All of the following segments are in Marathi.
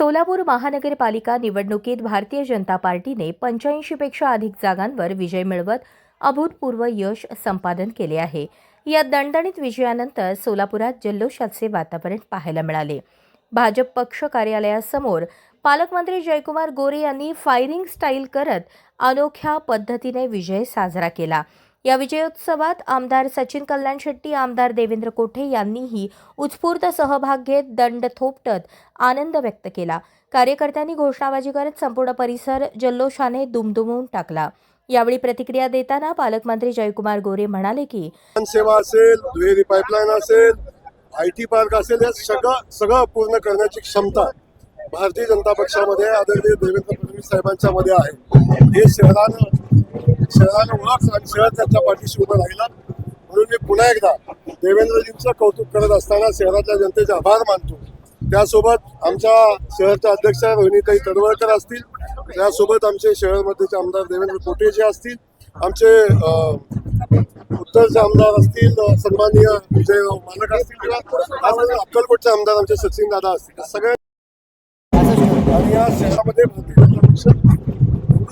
सोलापूर महानगरपालिका निवडणुकीत भारतीय जनता पार्टीने पंच्याऐंशीपेक्षा अधिक जागांवर विजय मिळवत अभूतपूर्व यश संपादन केले आहे. या दणदणीत विजयानंतर सोलापुरात जल्लोषाचे वातावरण पाहायला मिळाले. भाजप पक्ष कार्यालयासमोर पालकमंत्री जयकुमार गोरे यांनी फायरिंग स्टाईल करत अनोख्या पद्धतीने विजय साजरा केला. या विजयोत्सवात आमदार सचिन कल्याण शेट्टी आमदार देवेंद्र कोठे यांनीही उत्स्फूर्त सहभाग घेत दंड थोपटत आनंद व्यक्त केला. कार्यकर्त्यांनी घोषणाबाजी करत संपूर्ण परिसर जल्लोषाने दुमदुमवून टाकला. यावेळी प्रतिक्रिया देताना पालकमंत्री जयकुमार गोरे म्हणाले की सेवा असेल दुहेरी पाईपलाईन असेल आय टी पार्क असेल हे सगळं सगळं पूर्ण करण्याची क्षमता भारतीय जनता पक्षामध्ये आदरणीय देवेंद्र फडणवीस साहेबांच्या मध्ये आहे. हे शहरानं शहरानं ओळख आणि शहर त्यांच्या पाठीशी उभं राहिला. म्हणून मी पुन्हा एकदा देवेंद्रजींचं कौतुक करत असताना शहरातल्या जनतेचे आभार मानतो. त्यासोबत आमच्या शहरच्या अध्यक्ष रोहिणीताई तडवळकर असतील. त्यासोबत आमचे शहरमध्येचे आमदार देवेंद्र कोटे जे असतील. आमचे उत्तरचे आमदार असतील सन्माननीय विजय मालक असतील किंवा अक्कलकोटचे आमदार आमचे सचिन दादा असतील. सगळे आणि या शहरामध्ये भारतीय जनता पक्ष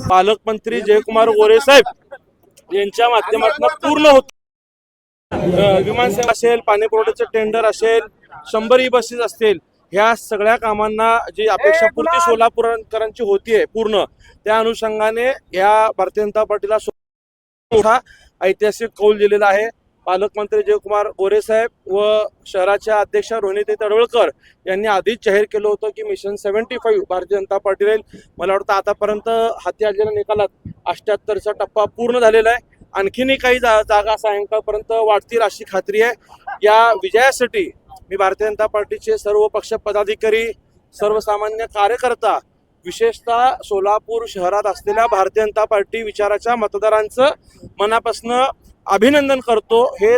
पालकमंत्री जयकुमार गोरे साहेब यांच्या माध्यमातून पूर्ण होत विमानसेवा असेल पाणी पुरवठ्याचं टेंडर असेल शंभर ई बसेस असतील ह्या सगळ्या कामांना जी अपेक्षा पूर्ती सोलापूरकरांची होतीये पूर्ण त्या अनुषंगाने या भारतीय जनता पार्टीला मोठा ऐतिहासिक कौल दिलेला आहे. पालकमंत्री जयकुमार गोरे साहेब व शहराच्या अध्यक्षा रोहिणीताई तडवळकर यांनी आधीच जाहीर केलं होतं की mission seventy five Bharatiya Janata party राहील. मला वाटतं आतापर्यंत हाती आलेल्या निकालात अष्ट्याहत्तरचा टप्पा पूर्ण झालेला आहे. आणखीनही काही जा जागा सायंकाळपर्यंत वाढतील अशी खात्री आहे. या विजयासाठी मी भारतीय जनता पार्टीचे सर्व पक्ष पदाधिकारी सर्वसामान्य कार्यकर्ता विशेषतः सोलापूर शहरात असलेल्या भारतीय जनता पार्टी विचाराच्या मतदारांचं मनापासून अभिनंदन करतो. हे